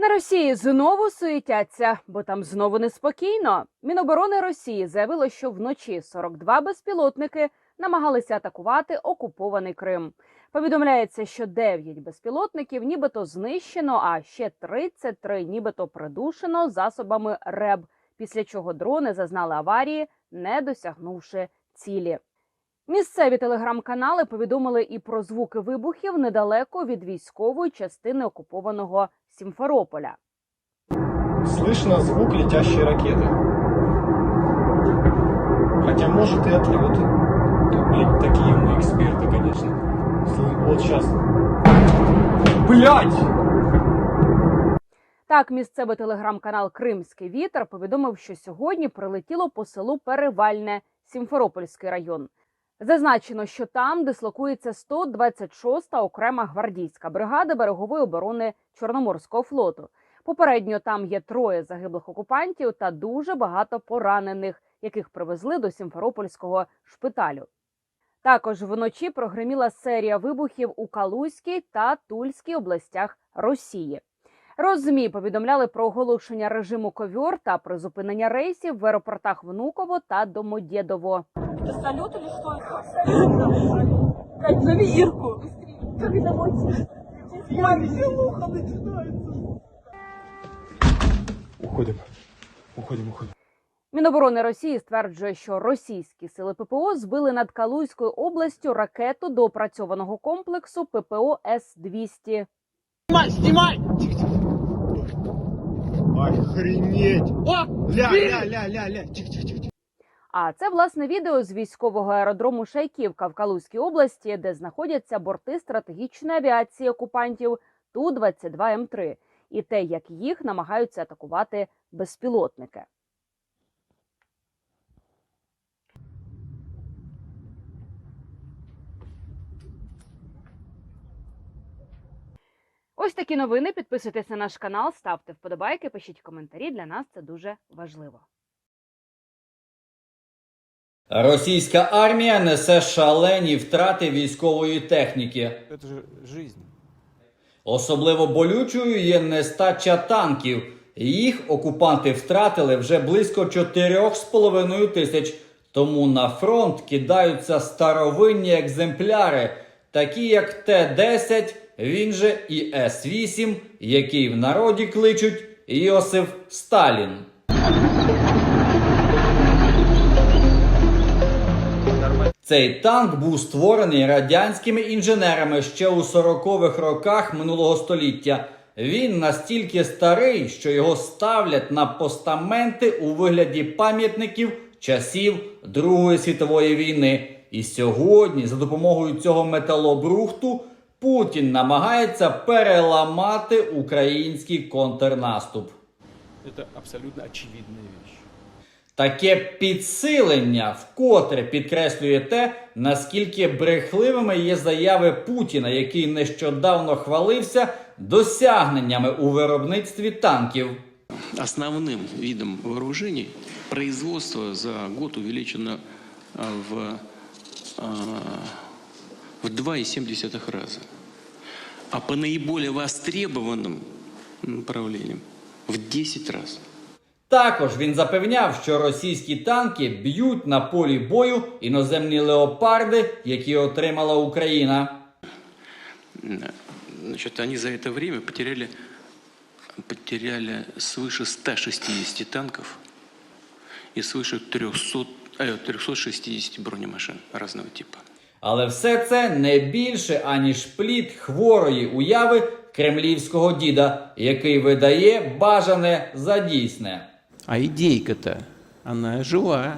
На Росії знову суетяться, бо там знову неспокійно. Міноборони Росії заявило, що вночі 42 безпілотники намагалися атакувати окупований Крим. Повідомляється, що 9 безпілотників нібито знищено, а ще 33 нібито придушено засобами РЕБ, після чого дрони зазнали аварії, не досягнувши цілі. Місцеві телеграм-канали повідомили і про звуки вибухів недалеко від військової частини окупованого Сімферополя. Слышно звук летящей ракеты. Хотя может и отлеты. Ну, блин, такие мы эксперты, конечно. Слы- Вот сейчас. Блять! Так, місцевий телеграм-канал Кримський вітер повідомив, що сьогодні прилетіло по селу Перевальне, Сімферопольський район. Зазначено, що там дислокується 126-та окрема гвардійська бригада берегової оборони Чорноморського флоту. Попередньо там є троє загиблих окупантів та дуже багато поранених, яких привезли до Сімферопольського шпиталю. Також вночі прогреміла серія вибухів у Калузькій та Тульській областях Росії. Розмі повідомляли про оголошення режиму ковьор та призупинення рейсів в аеропортах Внуково та Домодєдово. Это салют или что это? Кать, зови Ирку. Как? Маме, веселуха начинается. Уходим. Уходим, уходим. Міноборони Росії стверджує, що російські сили ППО збили над Калузькою областю ракету до опрацьованого комплексу ППО С-200. Снимай, снимай! Охренеть! О, Ля, ля, ля, ля, ля. Тихо, тихо, тихо. А це власне відео з військового аеродрому Шайківка в Калузькій області, де знаходяться борти стратегічної авіації окупантів Ту-22М3, і те, як їх намагаються атакувати безпілотники. Ось такі новини. Підписуйтесь на наш канал, ставте вподобайки, пишіть коментарі. Для нас це дуже важливо. Російська армія несе шалені втрати військової техніки. Же жизнь. Особливо болючою є нестача танків. Їх окупанти втратили вже близько 4,5 тисяч. Тому на фронт кидаються старовинні екземпляри, такі як Т-10, він же і С-8, який в народі кличуть Йосиф Сталін. Цей танк був створений радянськими інженерами ще у 40-х роках минулого століття. Він настільки старий, що його ставлять на постаменти у вигляді пам'ятників часів Другої світової війни. І сьогодні, за допомогою цього металобрухту, Путін намагається переламати український контрнаступ. Это абсолютно очевидная вещь. Таке підсилення вкотре підкреслює те, наскільки брехливими є заяви Путіна, який нещодавно хвалився досягненнями у виробництві танків. Основным видом вооружений производство за год увеличено в, а, в 2,7 раза. А по наиболее востребованным направлениям в 10 раз. Також він запевняв, що російські танки б'ють на полі бою іноземні леопарди, які отримала Україна. Да. Значит, они за это время потеряли, потеряли свыше 160 танков и свыше 300, э, 360 бронемашин разного типа. Але все це не більше аніж плід хворої уяви кремлівського діда, який видає бажане за дійсне. А идейка-то, она жива.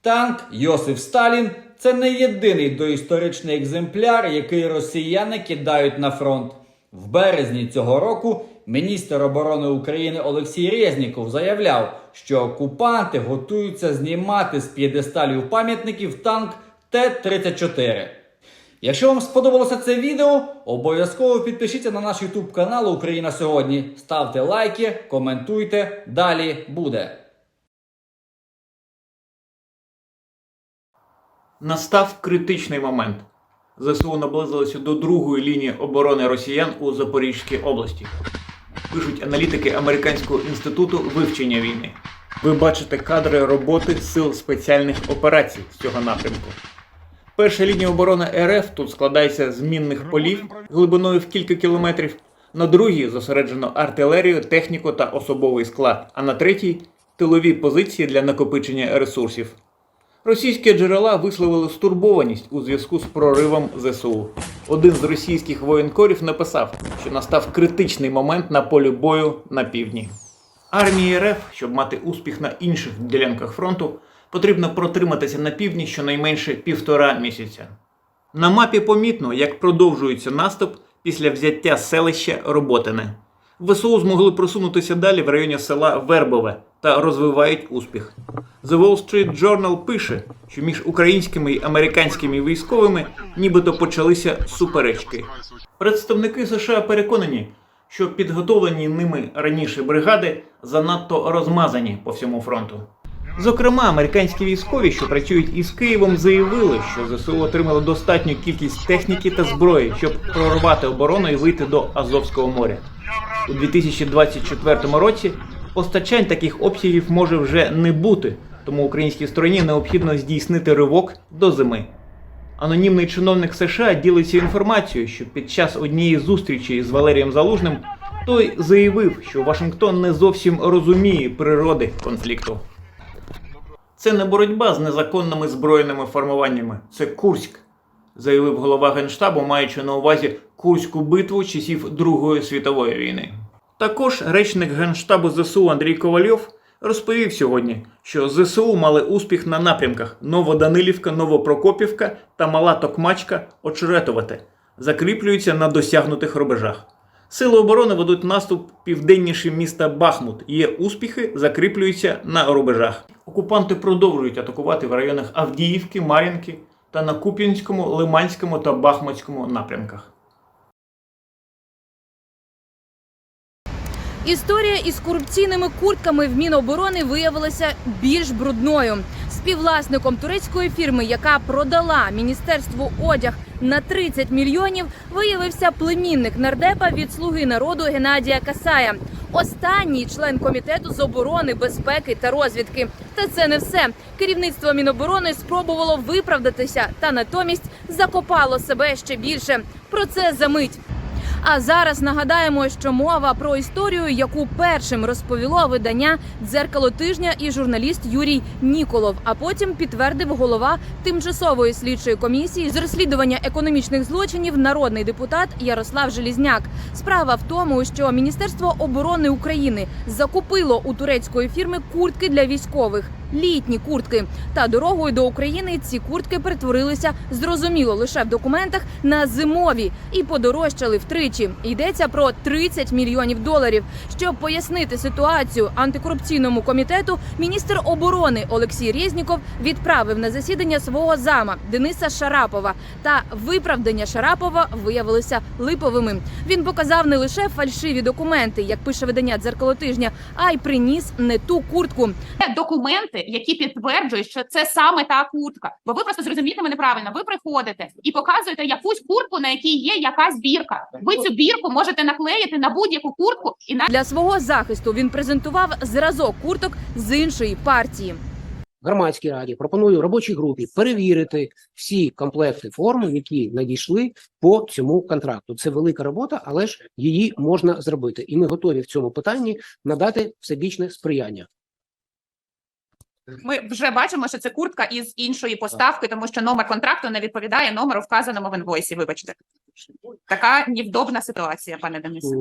Танк Йосиф Сталін це не єдиний доісторичний екземпляр, який росіяни кидають на фронт. В березні цього року міністр оборони України Олексій Резніков заявляв, що окупанти готуються знімати з п'єдесталів пам'ятників танк Т-34. Якщо вам сподобалося це відео, обов'язково підпишіться на наш YouTube канал Україна сьогодні. Ставте лайки, коментуйте. Далі буде. Настав критичний момент. ЗСУ наблизилися до другої лінії оборони росіян у Запорізькій області. пишуть аналітики Американського інституту вивчення війни. Ви бачите кадри роботи сил спеціальних операцій з цього напрямку. Перша лінія оборони РФ тут складається з мінних полів глибиною в кілька кілометрів. На другій зосереджено артилерію, техніку та особовий склад, а на третій тилові позиції для накопичення ресурсів. Російські джерела висловили стурбованість у зв'язку з проривом ЗСУ. Один з російських воєнкорів написав, що настав критичний момент на полі бою на півдні. Армії РФ, щоб мати успіх на інших ділянках фронту, потрібно протриматися на півдні щонайменше півтора місяця. На мапі помітно, як продовжується наступ після взяття селища Роботине. ВСУ змогли просунутися далі в районі села Вербове та розвивають успіх. The Wall Street Journal пише, що між українськими і американськими військовими нібито почалися суперечки. Представники США переконані, що підготовлені ними раніше бригади занадто розмазані по всьому фронту. Зокрема, американські військові, що працюють із Києвом, заявили, що ЗСУ отримали достатню кількість техніки та зброї, щоб прорвати оборону і вийти до Азовського моря. У 2024 році постачань таких обсягів може вже не бути, тому українській стороні необхідно здійснити ривок до зими. Анонімний чиновник США ділиться інформацією, що під час однієї зустрічі з Валерієм Залужним той заявив, що Вашингтон не зовсім розуміє природи конфлікту. Це не боротьба з незаконними збройними формуваннями, це Курськ, заявив голова Генштабу, маючи на увазі Курську битву часів Другої світової війни. Також речник Генштабу ЗСУ Андрій Ковальов розповів сьогодні, що ЗСУ мали успіх на напрямках Новоданилівка, Новопрокопівка та Мала Токмачка очеретувати, закріплюються на досягнутих рубежах. Сили оборони ведуть наступ південніше міста Бахмут. Є успіхи, закріплюються на рубежах. Окупанти продовжують атакувати в районах Авдіївки, Мар'їнки та на Куп'янському, Лиманському та Бахмутському напрямках. Історія із корупційними куртками в Міноборони виявилася більш брудною. Співвласником турецької фірми, яка продала міністерству одяг на 30 мільйонів, виявився племінник нардепа від слуги народу Геннадія Касая. Останній член комітету з оборони, безпеки та розвідки. Та це не все. Керівництво Міноборони спробувало виправдатися та натомість закопало себе ще більше. Про це за мить. А зараз нагадаємо, що мова про історію, яку першим розповіло видання дзеркало тижня і журналіст Юрій Ніколов. А потім підтвердив голова тимчасової слідчої комісії з розслідування економічних злочинів, народний депутат Ярослав Желізняк. Справа в тому, що Міністерство оборони України закупило у турецької фірми куртки для військових. Літні куртки та дорогою до України ці куртки перетворилися зрозуміло лише в документах на зимові і подорожчали втричі. Йдеться про 30 мільйонів доларів. Щоб пояснити ситуацію антикорупційному комітету, міністр оборони Олексій Резніков відправив на засідання свого зама Дениса Шарапова. Та виправдання Шарапова виявилися липовими. Він показав не лише фальшиві документи, як пише видання дзеркало тижня, а й приніс не ту куртку. Це документи, які підтверджують, що це саме та куртка. Бо ви просто зрозумієте мене правильно. Ви приходите і показуєте якусь куртку, на якій є якась бірка. Ви цю бірку можете наклеїти на будь-яку куртку і на Для свого захисту він презентував зразок курток з іншої партії. громадській раді пропоную робочій групі перевірити всі комплекти форми, які надійшли по цьому контракту. Це велика робота, але ж її можна зробити, і ми готові в цьому питанні надати всебічне сприяння. Ми вже бачимо, що це куртка із іншої поставки, тому що номер контракту не відповідає номеру, вказаному в інвойсі. Вибачте, така невдобна ситуація, пане Денисе.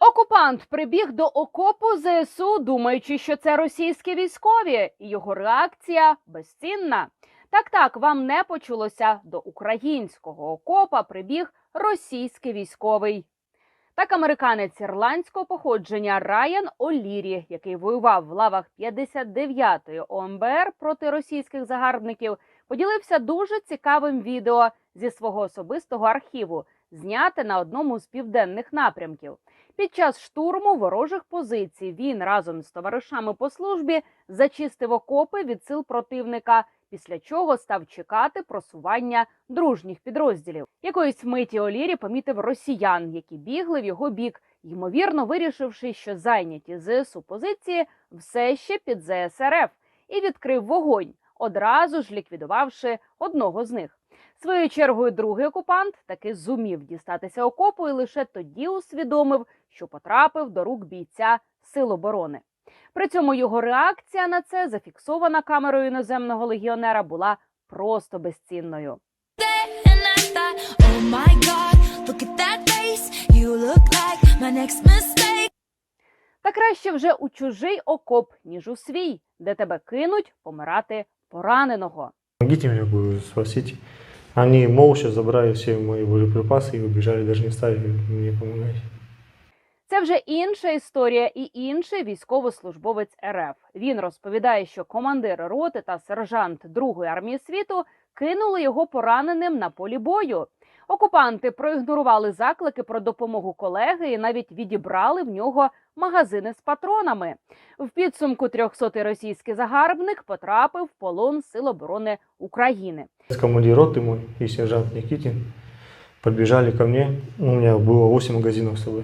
Окупант прибіг до окопу ЗСУ, думаючи, що це російські військові, і його реакція безцінна. Так, так, вам не почулося. До українського окопа прибіг російський військовий. Так, американець ірландського походження Райан Олірі, який воював в лавах 59-ї ОМБР проти російських загарбників, поділився дуже цікавим відео зі свого особистого архіву, зняте на одному з південних напрямків. Під час штурму ворожих позицій він разом з товаришами по службі зачистив окопи від сил противника, після чого став чекати просування дружніх підрозділів. Якоїсь миті Олірі помітив росіян, які бігли в його бік, ймовірно вирішивши, що зайняті ЗСУ позиції все ще під ЗСРФ, і відкрив вогонь, одразу ж ліквідувавши одного з них. Своєю чергою другий окупант таки зумів дістатися окопу і лише тоді усвідомив, що потрапив до рук бійця Сил оборони. При цьому його реакція на це, зафіксована камерою іноземного легіонера, була просто безцінною. Та краще вже у чужий окоп, ніж у свій, де тебе кинуть помирати пораненого. Помогите говорю, спасите. Они молча забрали все мои боеприпасы и убежали, даже не стали мне помогать. Це вже інша історія і інший військовослужбовець РФ. Він розповідає, що командир роти та сержант Другої армії світу кинули його пораненим на полі бою. Окупанти проігнорували заклики про допомогу колеги і навіть відібрали в нього магазини з патронами. В підсумку 300-й російський загарбник потрапив в полон Сил оборони України. Командир роты мой и сержант Никитин подбежали ко мне. У меня было 8 магазинов с собой.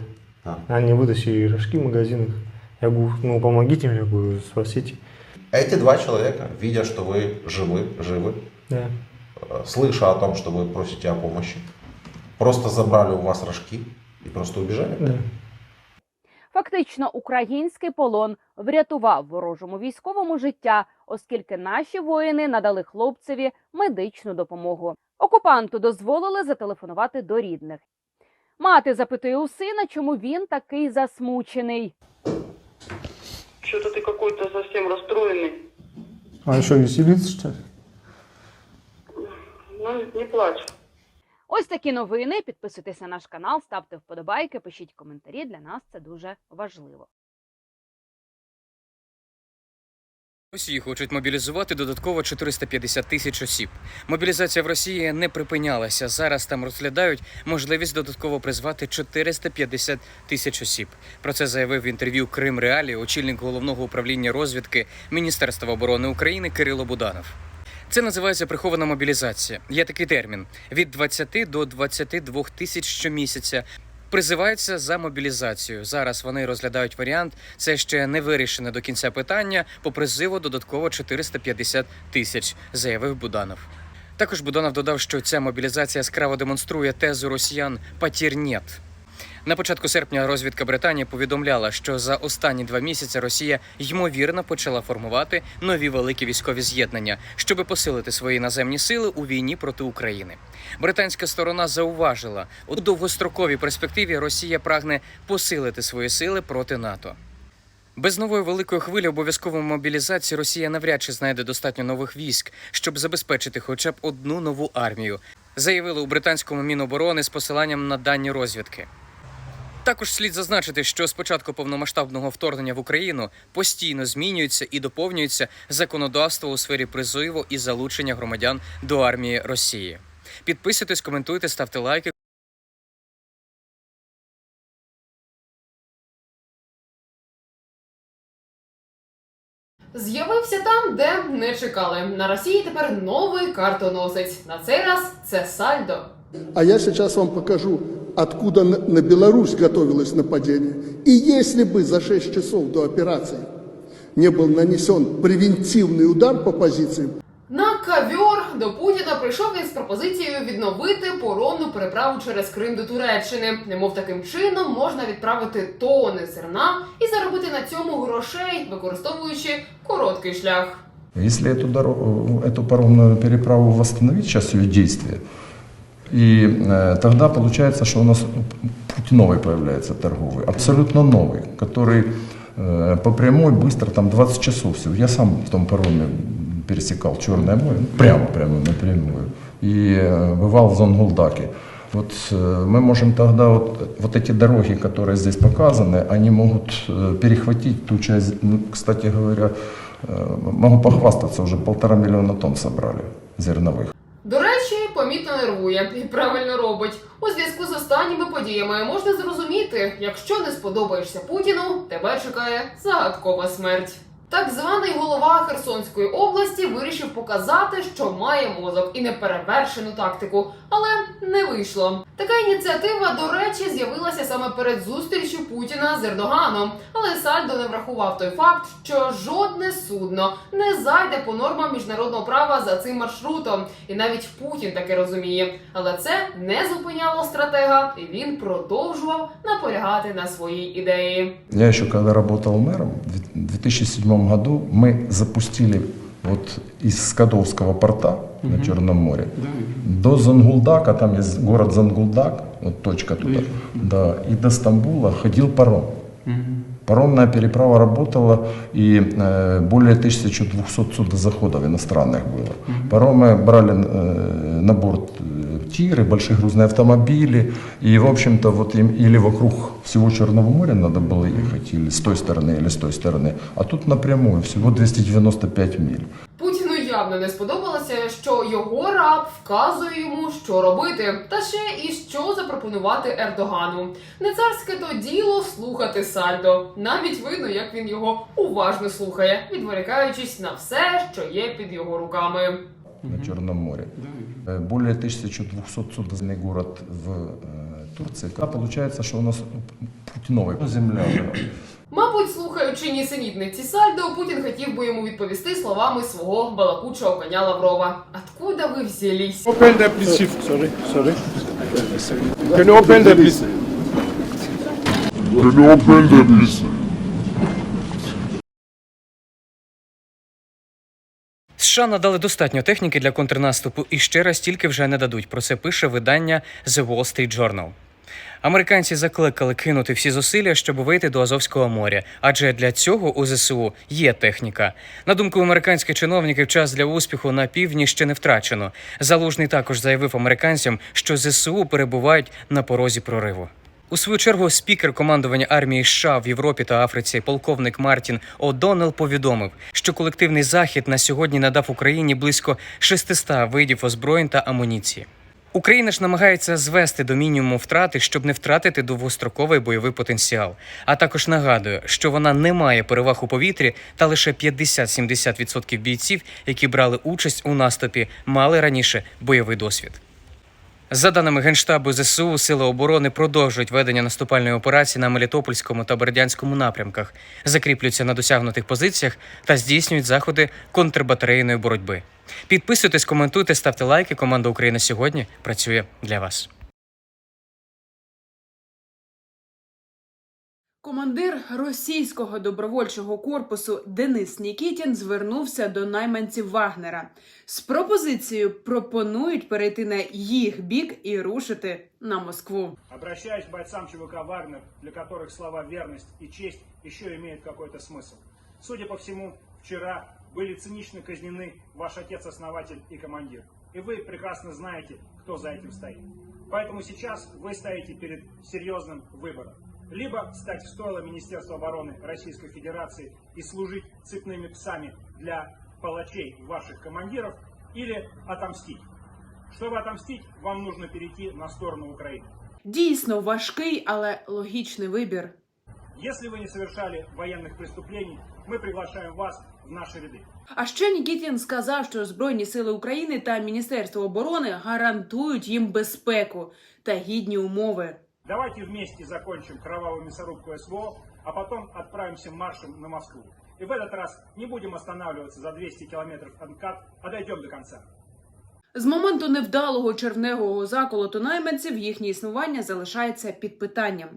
Они вытащили рожки в магазинах. Я говорю, ну помогите мне, говорю, спасите. Эти два человека, видя, что вы живы, живы, Да. э, слыша о том, что вы просите о помощи, просто забрали у вас рожки и просто убежали. Да. Фактично, український полон врятував ворожому військовому життя, оскільки наші воїни надали хлопцеві медичну допомогу. Окупанту дозволили зателефонувати до рідних. Мати запитує у сина, чому він такий засмучений. Что-то ты какой-то совсем расстроенный. А еще веселиться, что ли? Ну, не плачь. Ось такі новини. Підписуйтесь на наш канал, ставте вподобайки, пишіть коментарі. Для нас це дуже важливо. Росії хочуть мобілізувати додатково 450 тисяч осіб. Мобілізація в Росії не припинялася. Зараз там розглядають можливість додатково призвати 450 тисяч осіб. Про це заявив в інтерв'ю Крим Реалі очільник головного управління розвідки Міністерства оборони України Кирило Буданов. Це називається прихована мобілізація. Є такий термін: від 20 до 22 тисяч щомісяця. Призиваються за мобілізацію. Зараз вони розглядають варіант. Це ще не вирішене до кінця питання. По призиву додатково 450 тисяч, заявив Буданов. Також Буданов додав, що ця мобілізація яскраво демонструє тезу росіян «патір нет». На початку серпня розвідка Британії повідомляла, що за останні два місяці Росія ймовірно почала формувати нові великі військові з'єднання, щоб посилити свої наземні сили у війні проти України. Британська сторона зауважила, у довгостроковій перспективі Росія прагне посилити свої сили проти НАТО. Без нової великої хвилі обов'язкової мобілізації Росія навряд чи знайде достатньо нових військ, щоб забезпечити хоча б одну нову армію, заявили у британському міноборони з посиланням на дані розвідки. Також слід зазначити, що з початку повномасштабного вторгнення в Україну постійно змінюється і доповнюється законодавство у сфері призову і залучення громадян до армії Росії. Підписуйтесь, коментуйте, ставте лайки. З'явився там, де не чекали. На Росії тепер новий картоносець. На цей раз це сальдо. А я сейчас вам покажу, откуда на на Беларусь готовилось нападение. И если бы за 6 часов до операции не был нанесен превентивный удар по позициям, На кавьор до Путіна прийшов він з пропозицією відновити поронну переправу через Крим до Туреччини. Немов таким чином можна відправити тони зерна і заробити на цьому грошей, використовуючи короткий шлях. Если эту, дорогу, эту паромную переправу восстановить, сейчас ее действие, и э, тогда получается, что у нас путь новый появляется торговый, абсолютно новый, который э, по прямой быстро, там 20 часов всего. Я сам в том пароме пересекал Черное море, ну, прямо, прямо напрямую, и э, бывал в Зонгулдаке. Вот э, мы можем тогда вот, вот эти дороги, которые здесь показаны, они могут э, перехватить ту часть, ну, кстати говоря, э, могу похвастаться, уже полтора миллиона тонн собрали зерновых. Помітно нервує і правильно робить. У зв'язку з останніми подіями можна зрозуміти, якщо не сподобаєшся Путіну, тебе чекає загадкова смерть. Так званий голова Херсонської області вирішив показати, що має мозок і неперевершену тактику, але не вийшло. Така ініціатива, до речі, з'явилася саме перед зустрічю Путіна з Ердоганом. Але Сальдо не врахував той факт, що жодне судно не зайде по нормам міжнародного права за цим маршрутом, і навіть Путін таке розуміє. Але це не зупиняло стратега, і він продовжував наполягати на своїй ідеї. Я еще когда работал мэром, в 2007 году мы запустили вот из Скадовского порта на Черном море до Зангулдака, там есть город Зангулдак, вот точка туда, да, и до Стамбула ходил паром. Паромная переправа работала, и э, более 1200 судозаходов иностранных было. Паромы брали э, на борт э, тиры, большие грузные автомобили, и, в общем-то, вот им или вокруг всего Черного моря надо было ехать, или с той стороны, или с той стороны, а тут напрямую, всего 295 миль. Путіну явно не сподобалося, що його раб вказує йому, що робити, та ще і що запропонувати Ердогану. Не царське то діло слухати Сальдо. Навіть видно, як він його уважно слухає, відволікаючись на все, що є під його руками. на Черном море. Э, Более 1200 судный город в э, Турции. А получается, что у нас путиновая земля. да. Мабуть, слухаючи нісенітниці Сальдо, Путін хотів би йому відповісти словами свого балакучого коня Лаврова. Откуда ви взялись? Open the please, chief. Sorry, sorry. Can you open the please? Can you open the please? США надали достатньо техніки для контрнаступу і ще раз тільки вже не дадуть. Про це пише видання The Wall Street Journal. Американці закликали кинути всі зусилля, щоб вийти до Азовського моря, адже для цього у ЗСУ є техніка. На думку американських чиновників, час для успіху на півдні ще не втрачено. Залужний також заявив американцям, що ЗСУ перебувають на порозі прориву. У свою чергу спікер командування армії США в Європі та Африці, полковник Мартін О'Доннелл повідомив, що колективний захід на сьогодні надав Україні близько 600 видів озброєнь та амуніції. Україна ж намагається звести до мінімуму втрати, щоб не втратити довгостроковий бойовий потенціал. А також нагадує, що вона не має переваг у повітрі, та лише 50-70% бійців, які брали участь у наступі, мали раніше бойовий досвід. За даними Генштабу ЗСУ, Сили оборони продовжують ведення наступальної операції на Мелітопольському та Бердянському напрямках, закріплюються на досягнутих позиціях та здійснюють заходи контрбатарейної боротьби. Підписуйтесь, коментуйте, ставте лайки. Команда Україна сьогодні працює для вас. Командир російського добровольчого корпусу Денис Нікітін звернувся до найманців Вагнера з пропозицією пропонують перейти на їх бік і рушити на Москву. Обращаюсь к бойцам ЧВК «Вагнер», для которых слова «верность» и «честь» еще имеют какой-то смысл. Судя по всему, вчера были цинично казнены ваш отец-основатель и командир. И вы прекрасно знаете, кто за этим стоит. Поэтому сейчас вы стоите перед серьезным выбором. Либо стать в стойло Министерства обороны Российской Федерации и служить цепными псами для палачей ваших командиров, или отомстить. Чтобы отомстить, вам нужно перейти на сторону Украины. Дійсно важкий, але логічний вибір. Если вы не совершали военных преступлений, мы приглашаем вас в наши ряды. А ще Нікітін сказав, що Збройні сили України та Міністерство оборони гарантують їм безпеку та гідні умови. Давайте вместе закончим кровавую мясорубку СВО, а потом отправимся маршем на Москву. И в этот раз не будем останавливаться за 200 километров от МКАД, а дойдем до конца. З моменту невдалого червневого заколоту найманців їхнє існування залишається під питанням.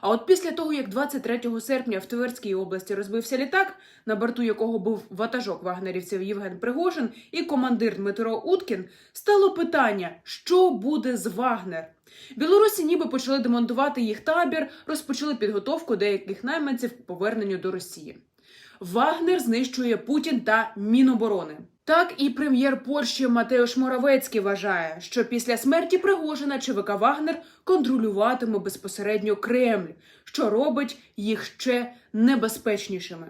А от після того, як 23 серпня в Тверській області розбився літак, на борту якого був ватажок вагнерівців Євген Пригожин і командир Дмитро Уткін, стало питання, що буде з Вагнер. Білорусі ніби почали демонтувати їх табір, розпочали підготовку деяких найманців к поверненню до Росії. Вагнер знищує Путін та Міноборони. Так і прем'єр Польщі Матеуш Моравецький вважає, що після смерті Пригожина ЧВК Вагнер контролюватиме безпосередньо Кремль, що робить їх ще небезпечнішими.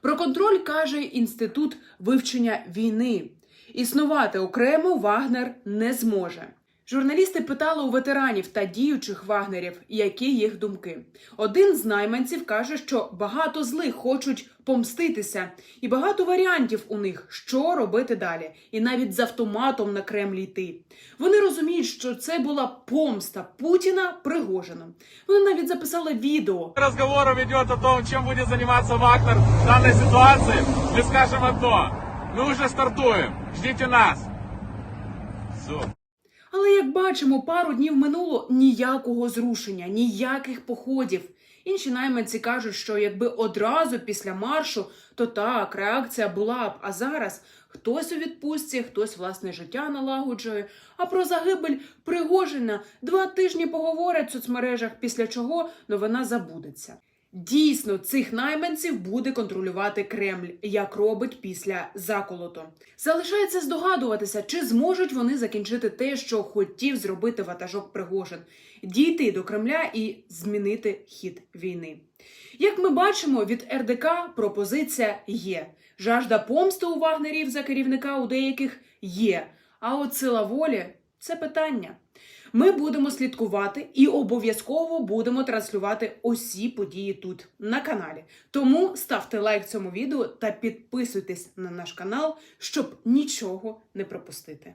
Про контроль каже інститут вивчення війни. Існувати окремо Вагнер не зможе. Журналісти питали у ветеранів та діючих вагнерів, які їх думки. Один з найманців каже, що багато злих хочуть помститися, і багато варіантів у них, що робити далі, і навіть з автоматом на Кремль йти. Вони розуміють, що це була помста Путіна Пригожину. Вони навіть записали відео. разговоров идет о том, чем будет заниматься Вагнер в данной ситуации, мы скажем одно. Мы уже стартуем. Ждите нас. Все. Але як бачимо, пару днів минуло ніякого зрушення, ніяких походів. Інші найманці кажуть, що якби одразу після маршу, то так, реакція була б. А зараз хтось у відпустці, хтось власне життя налагоджує. А про загибель Пригожина два тижні поговорять в соцмережах, після чого новина забудеться. Дійсно, цих найманців буде контролювати Кремль, як робить після заколоту. Залишається здогадуватися, чи зможуть вони закінчити те, що хотів зробити ватажок Пригожин, дійти до Кремля і змінити хід війни. Як ми бачимо, від РДК пропозиція є. Жажда помсти у вагнерів за керівника у деяких є. А от сила волі це питання. Ми будемо слідкувати і обов'язково будемо транслювати усі події тут на каналі. Тому ставте лайк цьому відео та підписуйтесь на наш канал, щоб нічого не пропустити.